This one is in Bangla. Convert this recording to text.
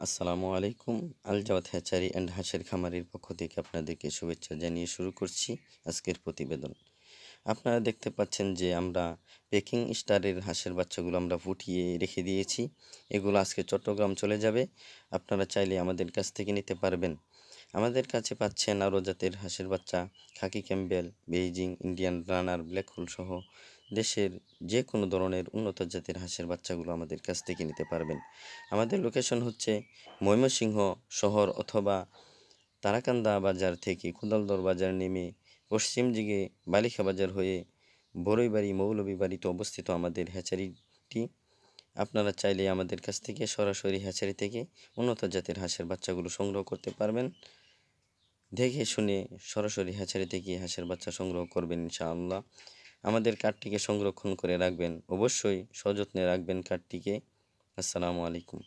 আসসালামু আলাইকুম আলজাওয়াত হ্যাচারি অ্যান্ড হাঁসের খামারির পক্ষ থেকে আপনাদেরকে শুভেচ্ছা জানিয়ে শুরু করছি আজকের প্রতিবেদন। আপনারা দেখতে পাচ্ছেন যে আমরা পেকিং স্টারের হাঁসের বাচ্চাগুলো আমরা ফুটিয়ে রেখে দিয়েছি। এগুলো আজকে চট্টগ্রাম চলে যাবে। আপনারা চাইলে আমাদের কাছ থেকে নিতে পারবেন। আমাদের কাছে পাচ্ছেন আরও জাতের হাঁসের বাচ্চা, khaki Campbell Beijing, Indian runner, black hole সহ দেশের যে কোনো ধরনের উন্নত জাতের হাঁসের বাচ্চাগুলো আমাদের কাছ থেকে নিতে পারবেন। আমাদের লোকেশন হচ্ছে ময়মনসিংহ শহর অথবা তারাকান্দা বাজার থেকে কোদালদর বাজার নেমে পশ্চিম দিকে বালিখা বাজার হয়ে বড়ইবাড়ি মৌলভীবাড়িতে অবস্থিত আমাদের হ্যাচারিটি। আপনারা চাইলে আমাদের কাছ থেকে সরাসরি হ্যাচারি থেকে উন্নত জাতের হাঁসের বাচ্চাগুলো সংগ্রহ করতে পারবেন। দেখে শুনে সরাসরি হ্যাচারি থেকে হাঁসের বাচ্চা সংগ্রহ করবেন ইনশাআল্লাহ। আমাদের কার্ডটিকে সংরক্ষণ করে রাখবেন। অবশ্যই সযত্নে রাখবেন কার্ডটিকে। আসসালামু আলাইকুম।